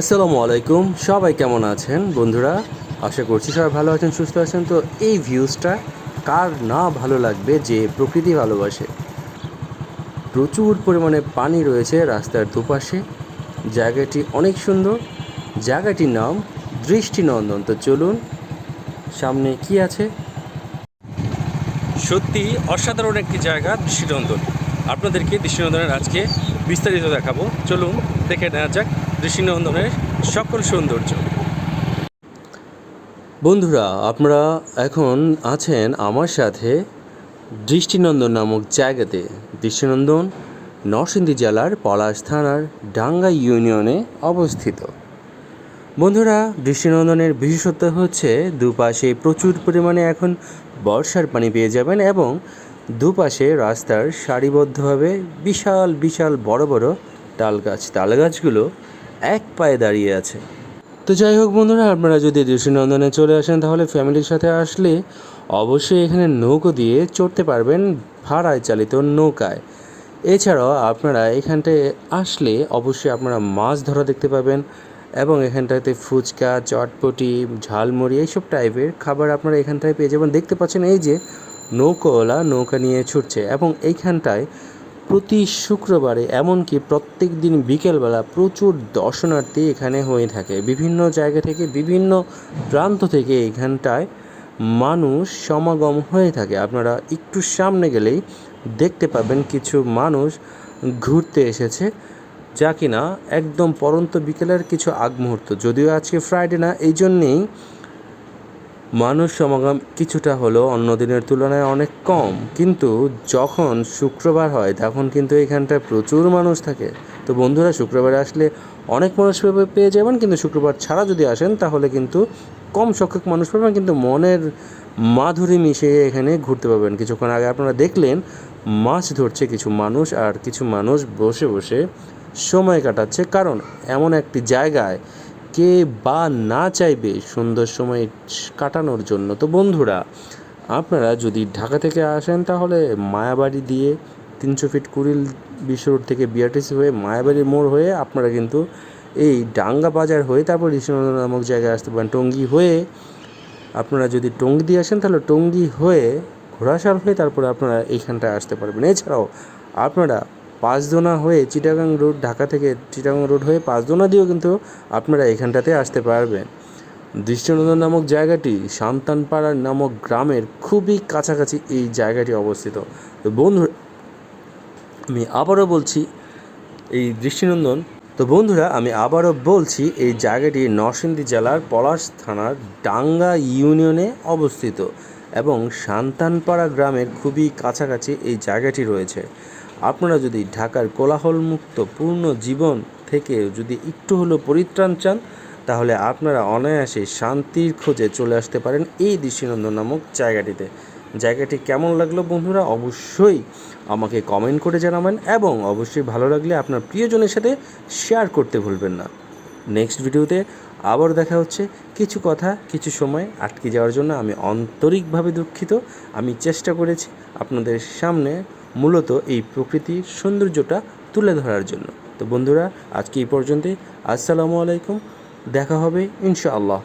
আসসালামু আলাইকুম। সবাই কেমন আছেন? বন্ধুরা, আশা করছি সবাই ভালো আছেন, সুস্থ আছেন। তো এই ভিউজটা কার না ভালো লাগবে যে প্রকৃতি ভালোবাসে? প্রচুর পরিমাণে পানি রয়েছে রাস্তার দুপাশে। জায়গাটি অনেক সুন্দর। জায়গাটির নাম দৃষ্টিনন্দন। তো চলুন, সামনে কি আছে? সত্যি অসাধারণ একটি জায়গা, দৃষ্টিনন্দন। আপনাদেরকে দৃষ্টিনন্দনের আজকে বিস্তারিত দেখাবো। চলুন, দেখে নেওয়া যাক। দৃষ্টিনন্দনের সকল সৌন্দর্য। বন্ধুরা, আপনারা এখন আছেন আমার সাথে দৃষ্টিনন্দন নামক জায়গাতে। দৃষ্টিনন্দন নরসিংদী জেলার পলাশ থানার ডাঙ্গা ইউনিয়নে অবস্থিত। বন্ধুরা, দৃষ্টিনন্দনের বিশেষত্ব হচ্ছে দুপাশে প্রচুর পরিমাণে এখন বর্ষার পানি পেয়ে যাবেন এবং দুপাশে রাস্তার সারিবদ্ধভাবে বিশাল বিশাল বড় বড় তাল গাছ তাল গাছগুলো এক পায়ে দাঁড়িয়ে আছে। তো যাই হোক বন্ধুরা, আপনারা যদি দৃষ্টিনন্দনে চলে আসেন, তাহলে ফ্যামিলির সাথে আসলে অবশ্যই এখানে নৌকো দিয়ে চড়তে পারবেন ভাড়ায় চালিত নৌকায়। এছাড়াও আপনারা এখানটায় আসলে অবশ্যই আপনারা মাছ ধরা দেখতে পাবেন এবং এখানটাতে ফুচকা, চটপটি, ঝালমুড়ি এইসব টাইপের খাবার আপনারা এখানটায় পেয়ে যাবেন। দেখতে পাচ্ছেন এই যে নৌকোওয়ালা নৌকা নিয়ে ছুটছে এবং এইখানটায় প্রতি শুক্রবারে, এমনকি প্রত্যেক দিন বিকেলবেলা প্রচুর দর্শনার্থী এখানে হয়ে থাকে। বিভিন্ন জায়গা থেকে, বিভিন্ন প্রান্ত থেকে এখানটায় মানুষ সমাগম হয়ে থাকে। আপনারা একটু সামনে গেলেই দেখতে পাবেন কিছু মানুষ ঘুরতে এসেছে যা কিনা একদম পরন্ত বিকেলের কিছু আগ মুহূর্ত যদিও আজকে ফ্রাইডে না এই জন্যেই মানুষ সমাগম কিছুটা হলেও অন্য দিনের তুলনায় অনেক কম। কিন্তু যখন শুক্রবার হয়, তখন কিন্তু এখানটায় প্রচুর মানুষ থাকে। তো বন্ধুরা, শুক্রবারে আসলে অনেক মানুষ পেয়ে- যাবেন, কিন্তু শুক্রবার ছাড়া যদি আসেন, তাহলে কিন্তু কম সংখ্যক মানুষ পাবেন, কিন্তু মনের মাধুরী মিশিয়ে এখানে ঘুরতে পাবেন। কিছুক্ষণ আগে আপনারা দেখলেন, মাছ ধরছে কিছু মানুষ আর কিছু মানুষ বসে বসে সময় কাটাচ্ছে। কারণ এমন একটি জায়গায় কে বা না চাইবে সুন্দর সময় কাটানোর জন্য। তো বন্ধুরা, আপনারা যদি ঢাকা থেকে আসেন, তাহলে মায়াবাড়ি দিয়ে তিনশো ফিট কুড়িল বিশ্ব রোড থেকে বিআরটিসি হয়ে মায়াবাড়ির মোড় হয়ে আপনারা কিন্তু এই ডাঙ্গা বাজার হয়ে তারপর ঋষিনন্দন নামক জায়গায় আসতে পারেন। টঙ্গি হয়ে আপনারা যদি টঙ্গি দিয়ে আসেন, তাহলে টঙ্গি হয়ে ঘোড়াশাল হয়ে তারপরে আপনারা এইখানটায় আসতে পারবেন। এছাড়াও আপনারা পাঁচদোনা হয়ে চিটাগাং রোড, ঢাকা থেকে চিটাগাং রোড হয়ে পাঁচদোনা দিয়েও কিন্তু আপনারা এখানটাতে আসতে পারবেন। দৃষ্টিনন্দন নামক জায়গাটি সান্তানপাড়া নামক গ্রামের খুবই কাছাকাছি এই জায়গাটি অবস্থিত। তো বন্ধু, আমি আবারও বলছি এই দৃষ্টিনন্দন। তো বন্ধুরা, আমি আবারও বলছি এই জায়গাটি নরসিংদী জেলার পলাশ থানার ডাঙ্গা ইউনিয়নে অবস্থিত এবং সান্তানপাড়া গ্রামের খুবই কাছাকাছি এই জায়গাটি রয়েছে। আপনারা যদি ঢাকার কোলাহলমুক্ত পূর্ণ জীবন থেকে যদি একটু হলেও পরিত্রাণ চান, তাহলে আপনারা অনায়াসে শান্তির খোঁজে চলে আসতে পারেন এই দৃষ্টিনন্দন নামক জায়গাটিতে। জায়গাটি কেমন লাগল বন্ধুরা? অবশ্যই আমাকে কমেন্ট করে জানাবেন এবং অবশ্যই ভালো লাগলে আপনার প্রিয়জনের সাথে শেয়ার করতে ভুলবেন না। নেক্সট ভিডিওতে আবার দেখা হচ্ছে। কিছু কথা, কিছু সময় আটকে যাওয়ার জন্য আমি আন্তরিকভাবে দুঃখিত। আমি চেষ্টা করেছি আপনাদের সামনে মূলত এই প্রকৃতির সৌন্দর্যটা তুলে ধরার জন্য। তো বন্ধুরা, আজকে এই পর্যন্তই। আসসালামু আলাইকুম। দেখা হবে ইনশাআল্লাহ।